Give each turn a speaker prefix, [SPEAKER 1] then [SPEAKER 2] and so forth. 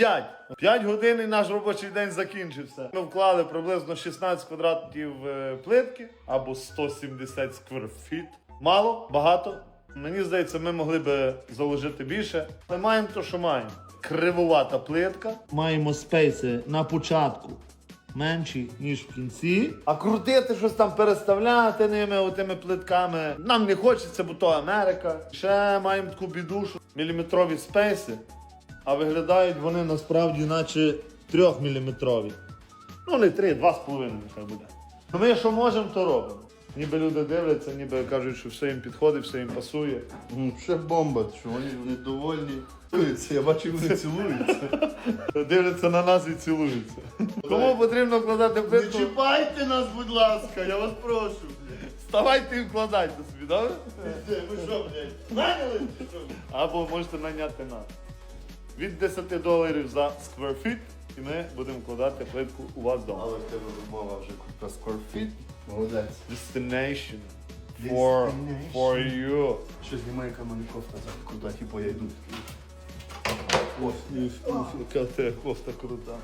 [SPEAKER 1] 5. 5 годин і наш робочий день закінчився. Ми вклали приблизно 16 квадратів е, плитки або 170 скверфіт. Мало, багато. Мені здається, ми могли би заложити більше. Ми маємо те, що маємо. Кривувата плитка. Маємо спейси на початку менші, ніж в кінці. А крутити щось там переставляти ними, отими плитками. Нам не хочеться, бо то Америка. Ще маємо таку біду, що міліметрові спейси, а виглядають вони насправді наче трьохміліметрові. Ну, не три, два з половиною нехай буде. Ми що можемо, то робимо. Ніби люди дивляться, ніби кажуть, що все їм підходить, все їм пасує.
[SPEAKER 2] Ну, ще бомба, що вони, вони довольні. Цілуються, Я бачу, вони цілуються.
[SPEAKER 1] Дивляться на нас і цілуються. Кому потрібно вкладати
[SPEAKER 2] Не чіпайте нас, будь ласка, я вас прошу.
[SPEAKER 1] Вставайте і вкладайте собі, добре?
[SPEAKER 2] Ви що, блядь, наняли?
[SPEAKER 1] Або можете наняти нас. Від 10 доларів за square feet і ми будемо вкладати плитку у вас вдома.
[SPEAKER 2] Але в тебе вимова вже про скорфіт. Молодець.
[SPEAKER 1] Destination for,
[SPEAKER 2] Destination.
[SPEAKER 1] for you.
[SPEAKER 2] Що знімає камені кофта, так крута, типу я йду. Ось.
[SPEAKER 1] Яка тебе кофта крута.